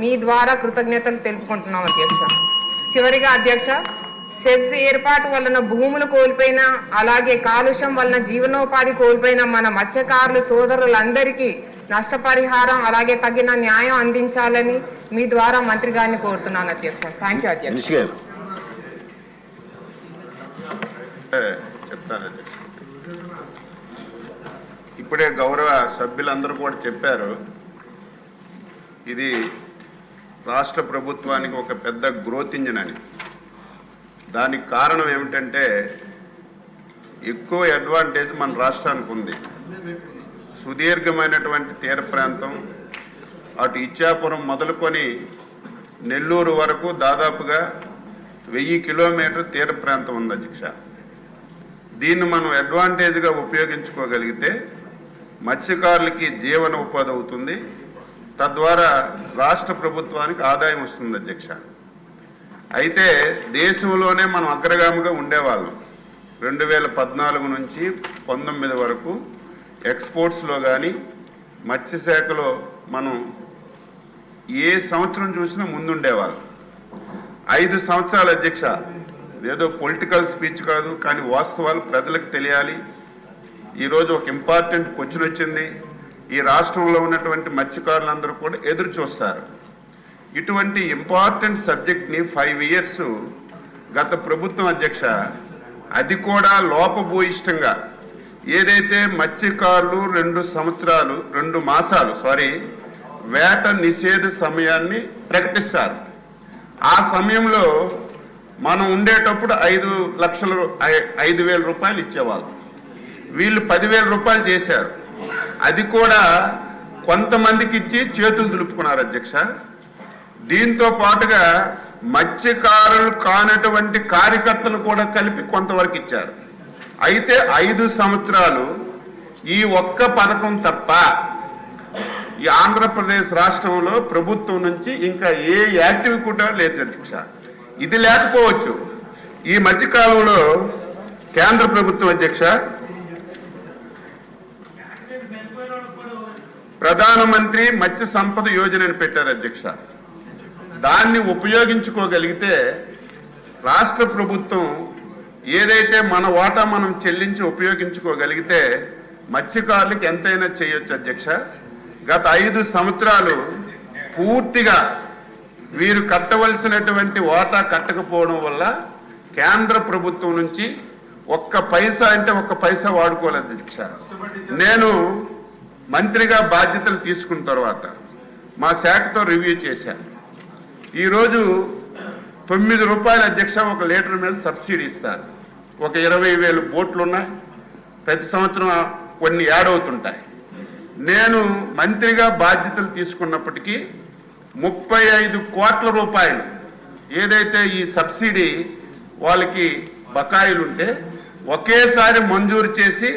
మీ ద్వారా కృతజ్ఞతలు తెలుపుకుంటున్నాం అధ్యక్ష. చివరిగా అధ్యక్ష సెజ్ ఏర్పాటు వలన భూములు కోల్పోయిన అలాగే కాలుష్యం వలన జీవనోపాధి కోల్పోయిన మన మత్స్యకారులు సోదరులందరికీ నష్టపరిహారం అలాగే తగిన న్యాయం అందించాలని మీ ద్వారా మంత్రి గారిని కోరుతున్నాను అధ్యక్ష. థ్యాంక్ యూ అధ్యక్ష. ఇప్పుడే గౌరవ సభ్యులందరూ కూడా చెప్పారు ఇది రాష్ట్ర ప్రభుత్వానికి ఒక పెద్ద గ్రోత్ ఇంజిన్ అని. దానికి కారణం ఏమిటంటే ఎక్కువ అడ్వాంటేజ్ మన రాష్ట్రానికి ఉంది. సుదీర్ఘమైనటువంటి తీర ప్రాంతం అటు ఇచ్చాపురం మొదలుకొని నెల్లూరు వరకు దాదాపుగా వెయ్యి కిలోమీటర్ తీర ప్రాంతం ఉంది అధ్యక్ష. దీన్ని మనం అడ్వాంటేజ్గా ఉపయోగించుకోగలిగితే మత్స్యకారులకి జీవన ఉపాధి అవుతుంది. తద్వారా రాష్ట్ర ప్రభుత్వానికి ఆదాయం వస్తుంది అధ్యక్ష. అయితే దేశంలోనే మనం అగ్రగామిగా ఉండేవాళ్ళం. రెండు వేల పద్నాలుగు నుంచి పంతొమ్మిది వరకు ఎక్స్పోర్ట్స్లో కానీ మత్స్యశాఖలో మనం ఏ సంవత్సరం చూసినా ముందుండేవాళ్ళం. ఐదు సంవత్సరాల అధ్యక్ష. ఏదో పొలిటికల్ స్పీచ్ కాదు కానీ వాస్తవాలు ప్రజలకు తెలియాలి. ఈరోజు ఒక ఇంపార్టెంట్ క్వశ్చన్ వచ్చింది. ఈ రాష్ట్రంలో ఉన్నటువంటి మత్స్యకారులందరూ కూడా ఎదురు చూస్తారు. ఇటువంటి ఇంపార్టెంట్ సబ్జెక్ట్ని ఫైవ్ ఇయర్స్ గత ప్రభుత్వం అధ్యక్ష అది కూడా లోపభూయిష్టంగా. ఏదైతే మత్స్యకారులు రెండు సంవత్సరాలు రెండు మాసాలు సారీ వేట నిషేధ సమయాన్ని ప్రకటిస్తారు. ఆ సమయంలో మనం ఉండేటప్పుడు ఐదు లక్షల ఐ- ఐదు వేల రూపాయలు ఇచ్చేవాళ్ళు. వీళ్ళు పదివేల రూపాయలు చేశారు. అది కూడా కొంతమందికి ఇచ్చి చేతులు దులుపుకున్నారు అధ్యక్ష. దీంతో పాటుగా మత్స్యకారులు కానటువంటి కార్యకర్తలు కూడా కలిపి కొంతవరకు ఇచ్చారు. అయితే ఐదు సంవత్సరాలు ఈ ఒక్క పథకం తప్ప ఈ ఆంధ్రప్రదేశ్ రాష్ట్రంలో ప్రభుత్వం నుంచి ఇంకా ఏ యాక్టివ్ కూడా లేదు అధ్యక్ష. ఇది లేకపోవచ్చు. ఈ మధ్యకాలంలో కేంద్ర ప్రభుత్వం అధ్యక్ష ప్రధానమంత్రి మత్స్య సంపద యోజనని పెట్టారు అధ్యక్ష. దాన్ని ఉపయోగించుకోగలిగితే రాష్ట్ర ప్రభుత్వం ఏదైతే మన వాటా మనం చెల్లించి ఉపయోగించుకోగలిగితే మత్స్యకారులకు ఎంతైనా చేయొచ్చు అధ్యక్ష. గత ఐదు సంవత్సరాలు పూర్తిగా వీరు కట్టవలసినటువంటి వాటా కట్టకపోవడం వల్ల కేంద్ర ప్రభుత్వం నుంచి ఒక్క పైసా అంటే ఒక్క పైసా వాడుకోలేదు అధ్యక్ష. నేను మంత్రిగా బాధ్యతలు తీసుకున్న తర్వాత మా శాఖతో రివ్యూ చేశాను ఈరోజు తొమ్మిది రూపాయల అధ్యక్ష ఒక లీటర్ మీద సబ్సిడీ ఇస్తారు. ఒక ఇరవై వేలు బోట్లు ఉన్నాయి ప్రతి సంవత్సరం కొన్ని యాడ్ అవుతుంటాయి. నేను మంత్రిగా బాధ్యతలు తీసుకున్నప్పటికీ ముప్పై ఐదు కోట్ల రూపాయలు ఏదైతే ఈ సబ్సిడీ వాళ్ళకి బకాయిలుంటే ఒకేసారి మంజూరు చేసి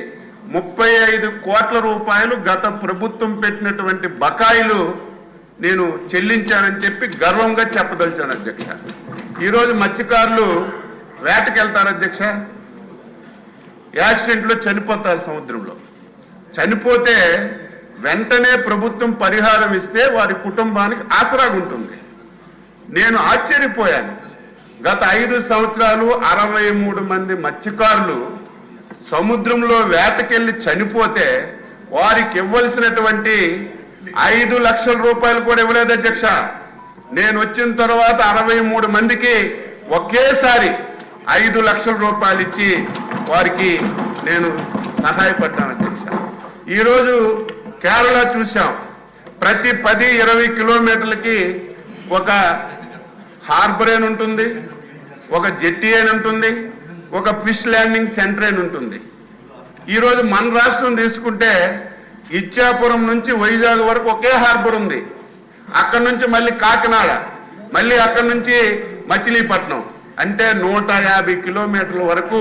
ముప్పై ఐదు కోట్ల రూపాయలు గత ప్రభుత్వం పెట్టినటువంటి బకాయిలు నేను చెల్లించానని చెప్పి గర్వంగా చెప్పదలిచాను అధ్యక్ష. ఈరోజు మత్స్యకారులు వేటకి వెళ్తారు అధ్యక్ష. యాక్సిడెంట్లో చనిపోతారు సముద్రంలో. చనిపోతే వెంటనే ప్రభుత్వం పరిహారం ఇస్తే వారి కుటుంబానికి ఆసరాగా ఉంటుంది. నేను ఆశ్చర్యపోయాను. గత ఐదు సంవత్సరాలు అరవై మూడు మంది మత్స్యకారులు సముద్రంలో వేటకెళ్ళి చనిపోతే వారికి ఇవ్వాల్సినటువంటి ఐదు లక్షల రూపాయలు కూడా ఇవ్వలేదు అధ్యక్ష. నేను వచ్చిన తర్వాత అరవై మూడు మందికి ఒకేసారి ఐదు లక్షల రూపాయలు ఇచ్చి వారికి నేను సహాయపడ్డాను అధ్యక్ష. ఈరోజు కేరళ చూసాం ప్రతి పది ఇరవై కిలోమీటర్లకి ఒక హార్బర్ అని ఉంటుంది ఒక జెట్టి అని ఉంటుంది ఒక ఫిష్ ల్యాండింగ్ సెంటర్ అని ఉంటుంది. ఈరోజు మన రాష్ట్రం తీసుకుంటే ఇచ్చాపురం నుంచి వైజాగ్ వరకు ఒకే హార్బర్ ఉంది. అక్కడ నుంచి మళ్ళీ కాకినాడ మళ్ళీ అక్కడ నుంచి మచిలీపట్నం. అంటే నూట యాభై కిలోమీటర్ల వరకు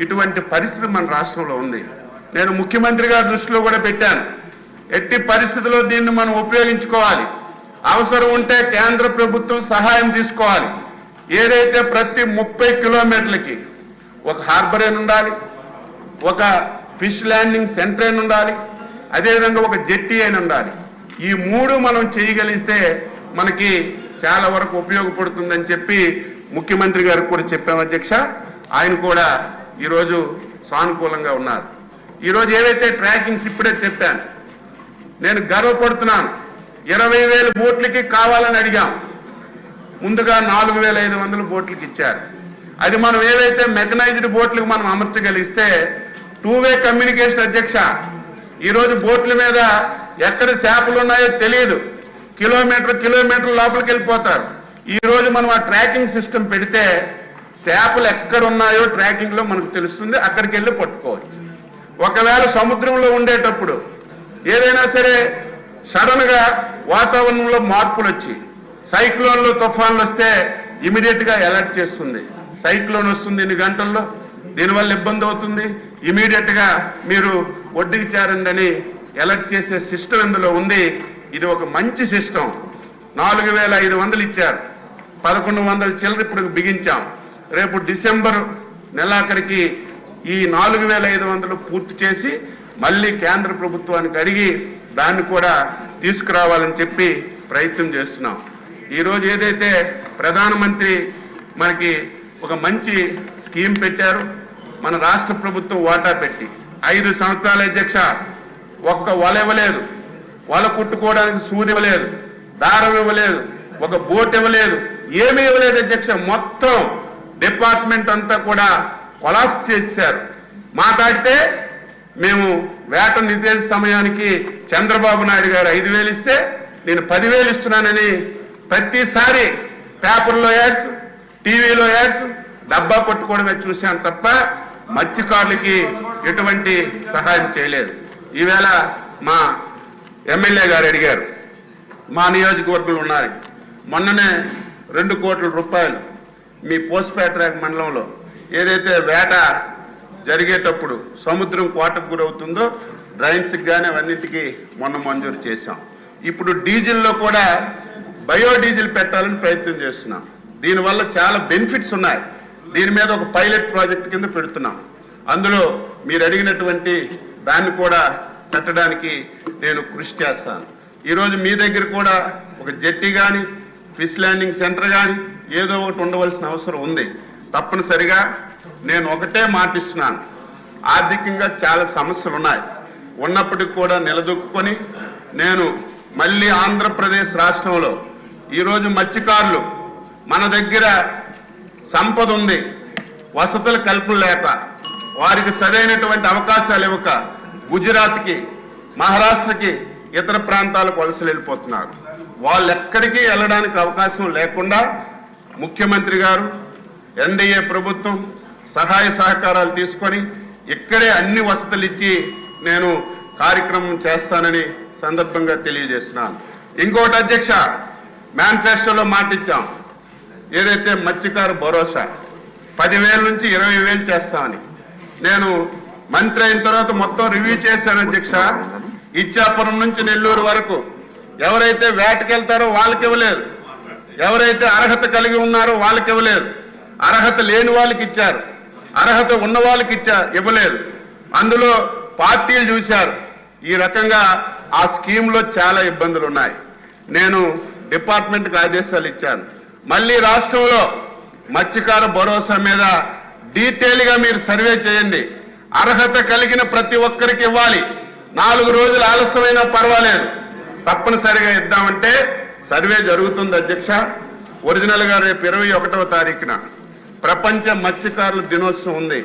ఇటువంటి పరిస్థితి మన రాష్ట్రంలో ఉంది. నేను ముఖ్యమంత్రి గారి దృష్టిలో కూడా పెట్టాను. ఎట్టి పరిస్థితుల్లో దీన్ని మనం ఉపయోగించుకోవాలి. అవసరం ఉంటే కేంద్ర ప్రభుత్వం సహాయం తీసుకోవాలి. ఏదైతే ప్రతి ముప్పై కిలోమీటర్లకి ఒక హార్బర్ అని ఉండాలి? ఒక ఫిష్ ల్యాండింగ్ సెంటర్ అయిన ఉండాలి? అదేవిధంగా ఒక జెట్టి అయిన ఉండాలి? ఈ మూడు మనం చేయగలిగితే మనకి చాలా వరకు ఉపయోగపడుతుందని చెప్పి ముఖ్యమంత్రి గారికి కూడా చెప్పాం అధ్యక్ష. ఆయన కూడా ఈరోజు సానుకూలంగా ఉన్నారు. ఈరోజు ఏవైతే ట్రాకింగ్స్ ఇప్పుడే చెప్పాను నేను గర్వపడుతున్నాను. ఇరవై వేల బోట్లకి కావాలని అడిగాం. ముందుగా నాలుగు వేల ఐదు వందల బోట్లకి ఇచ్చారు. అది మనం ఏవైతే మెకనైజ్డ్ బోట్లకు మనం అమర్చగలిగిస్తే టూ వే కమ్యూనికేషన్ అధ్యక్ష ఈరోజు బోట్ల మీద ఎక్కడ చేపలు ఉన్నాయో తెలియదు. కిలోమీటర్ కిలోమీటర్ లోపలికి వెళ్ళిపోతారు. ఈరోజు మనం ఆ ట్రాకింగ్ సిస్టమ్ పెడితే చేపలు ఎక్కడ ఉన్నాయో ట్రాకింగ్లో మనకు తెలుస్తుంది అక్కడికి వెళ్ళి పట్టుకోవచ్చు. ఒకవేళ సముద్రంలో ఉండేటప్పుడు ఏదైనా సరే సడన్గా వాతావరణంలో మార్పులు వచ్చి సైక్లోన్లు తుఫాన్లు వస్తే ఇమీడియట్గా అలర్ట్ చేస్తుంది. సైక్లోన్ వస్తుంది ఎన్ని గంటల్లో? దీనివల్ల ఇబ్బంది అవుతుంది. ఇమీడియట్గా మీరు వడ్డీకి చేరండి ఎలర్ట్ చేసే సిస్టమ్ ఇందులో ఉంది. ఇది ఒక మంచి సిస్టమ్. నాలుగు వేల ఐదు వందలు ఇచ్చారు. పదకొండు వందల చిల్లర ఇప్పుడు బిగించాం. రేపు డిసెంబర్ నెలాఖరికి ఈ నాలుగు వేల ఐదు వందలు పూర్తి చేసి మళ్ళీ కేంద్ర ప్రభుత్వానికి అడిగి దాన్ని కూడా తీసుకురావాలని చెప్పి ప్రయత్నం చేస్తున్నాం. ఈరోజు ఏదైతే ప్రధానమంత్రి మనకి ఒక మంచి స్కీమ్ పెట్టారు. మన రాష్ట్ర ప్రభుత్వం వాటా పెట్టి. ఐదు సంవత్సరాల అధ్యక్ష ఒక్క వల ఇవ్వలేదు. వల కుట్టుకోవడానికి సూది ఇవ్వలేదు. దారం ఇవ్వలేదు. ఒక బోట్ ఇవ్వలేదు. ఏమీ ఇవ్వలేదు అధ్యక్ష. మొత్తం డిపార్ట్మెంట్ అంతా కూడా కొలాప్స్ చేశారు మాట్లాడితే మేము వేట నిర్దేశ సమయానికి చంద్రబాబు నాయుడు గారు ఐదు వేలు ఇస్తే నేను పదివేలు ఇస్తున్నానని ప్రతిసారి పేపర్లో యాడ్స్ టీవీలో యాడ్స్ డబ్బా పట్టుకోవడమే చూశాను తప్ప మత్స్యకారులకి ఎటువంటి సహాయం చేయలేదు. ఈవేళ మా ఎమ్మెల్యే గారు అడిగారు మా నియోజకవర్గంలో ఉన్నారు. మొన్ననే రెండు కోట్ల రూపాయలు మీ పోస్ట్పేట మండలంలో ఏదైతే వేట జరిగేటప్పుడు సముద్రం కోటకు గురవుతుందో డ్రైన్స్కి కానీ అవన్నింటికి మొన్న మంజూరు చేశాం. ఇప్పుడు డీజిల్లో కూడా బయోడీజిల్ పెట్టాలని ప్రయత్నం చేస్తున్నాం. దీనివల్ల చాలా బెనిఫిట్స్ ఉన్నాయి. దీని మీద ఒక పైలట్ ప్రాజెక్ట్ కింద పెడుతున్నాం. అందులో మీరు అడిగినటువంటి దాన్ని కూడా పెట్టడానికి నేను కృషి చేస్తాను. ఈరోజు మీ దగ్గర కూడా ఒక జెట్టి కానీ ఫిష్ ల్యాండింగ్ సెంటర్ కానీ ఏదో ఒకటి ఉండవలసిన అవసరం ఉంది. తప్పనిసరిగా నేను ఒకటే మాటిస్తున్నాను. ఆర్థికంగా చాలా సమస్యలు ఉన్నాయి. ఉన్నప్పటికి కూడా నిలదొక్కుని నేను మళ్ళీ ఆంధ్రప్రదేశ్ రాష్ట్రంలో ఈరోజు మత్స్యకారులు మన దగ్గర సంపద ఉంది. వసతుల కల్పన లేక. వారికి సరైనటువంటి అవకాశాలు ఇవ్వక గుజరాత్కి మహారాష్ట్రకి ఇతర ప్రాంతాలకు వలసలు వెళ్ళిపోతున్నారు వాళ్ళు ఎక్కడికి వెళ్ళడానికి అవకాశం లేకుండా ముఖ్యమంత్రి గారు ఎన్డీఏ ప్రభుత్వం సహాయ సహకారాలు తీసుకొని ఇక్కడే అన్ని వసతులు ఇచ్చి నేను కార్యక్రమం చేస్తానని సందర్భంగా తెలియజేస్తున్నాను. ఇంకోటి అధ్యక్ష మేనిఫెస్టోలో మాటిచ్చాం. ఏదైతే మత్స్యకారు భరోసా పదివేల నుంచి ఇరవై వేలు చేస్తామని నేను మంత్రి అయిన తర్వాత మొత్తం రివ్యూ చేశాను అధ్యక్ష. ఇచ్చాపురం నుంచి నెల్లూరు వరకు. ఎవరైతే వేటకెళ్తారో వాళ్ళకి ఇవ్వలేదు ఎవరైతే అర్హత కలిగి ఉన్నారో వాళ్ళకి ఇవ్వలేదు అర్హత లేని వాళ్ళకి ఇచ్చారు. అర్హత ఉన్న వాళ్ళకి ఇచ్చా ఇవ్వలేదు అందులో పార్టీలు చూశారు. ఈ రకంగా ఆ స్కీమ్లో చాలా ఇబ్బందులు ఉన్నాయి నేను డిపార్ట్మెంట్కి ఆదేశాలు ఇచ్చాను. మళ్ళీ రాష్ట్రంలో మత్స్యకార భరోసా మీద డీటెయిల్గా మీరు సర్వే చేయండి. అర్హత కలిగిన ప్రతి ఒక్కరికి ఇవ్వాలి. నాలుగు రోజులు ఆలస్యమైనా పర్వాలేదు. తప్పనిసరిగా ఇద్దామంటే సర్వే జరుగుతుంది అధ్యక్ష. ఒరిజినల్గా రేపు ఇరవై ఒకటవ తారీఖున ప్రపంచ మత్స్యకారుల దినోత్సవం ఉంది.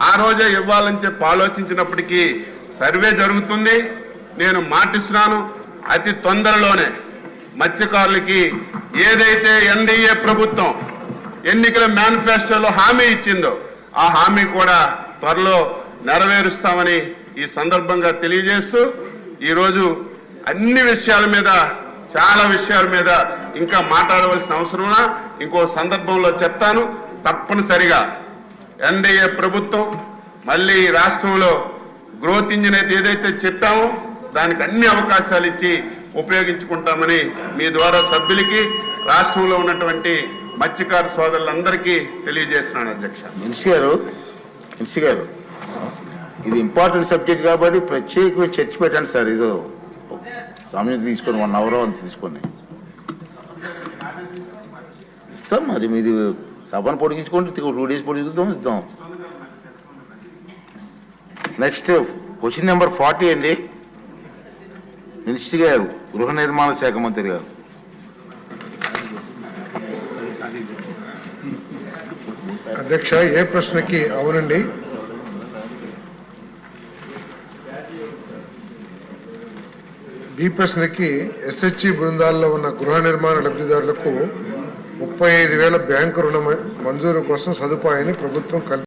ఆ రోజే ఇవ్వాలని చెప్పి ఆలోచించినప్పటికీ సర్వే జరుగుతుంది. నేను మాటిస్తున్నాను. అతి తొందరలోనే మత్స్యకారులకి ఏదైతే ఎన్డీఏ ప్రభుత్వం ఎన్నికల మేనిఫెస్టోలో హామీ ఇచ్చిందో ఆ హామీ కూడా త్వరలో నెరవేరుస్తామని ఈ సందర్భంగా తెలియజేస్తూ ఈరోజు అన్ని విషయాల మీద చాలా విషయాల మీద ఇంకా మాట్లాడవలసిన అవసరం ఇంకో సందర్భంలో చెప్తాను. తప్పనిసరిగా ఎన్డీఏ ప్రభుత్వం మళ్ళీ ఈ రాష్ట్రంలో గ్రోత్ ఇంజిన్ అయితే ఏదైతే చెప్పామో దానికి అన్ని అవకాశాలు ఇచ్చి ఉపయోగించుకుంటామని మీ ద్వారా సభ్యులకి రాష్ట్రంలో ఉన్నటువంటి మత్స్యకారు సోదరులందరికీ తెలియజేస్తున్నాను అధ్యక్ష. మినిసి గారు మినిసి గారు ఇది ఇంపార్టెంట్ సబ్జెక్ట్ కాబట్టి ప్రత్యేకమైన చర్చ పెట్టండి సార్ ఇదో సమయం తీసుకొని వన్ అవర్ అంత తీసుకొని. ఇస్తాం మరి మీది సభను పొడిగించుకోండి టూ డేస్ పొడిగిద్దాం ఇద్దాం. నెక్స్ట్ క్వశ్చన్ నెంబర్ ఫార్టీ అండి. మినిస్టర్ గారు గృహ నిర్మాణ శాఖ మంత్రి గారు. అధ్యక్ష ఏ ప్రశ్నకి అవునండి? బి ప్రశ్నకి ఎస్హెచ్ఈ బృందాల్లో ఉన్న గృహ నిర్మాణ లబ్ధిదారులకు ముప్పై ఐదు వేల బ్యాంకు రుణ మంజూరు కోసం సదుపాయాన్ని ప్రభుత్వం కల్పి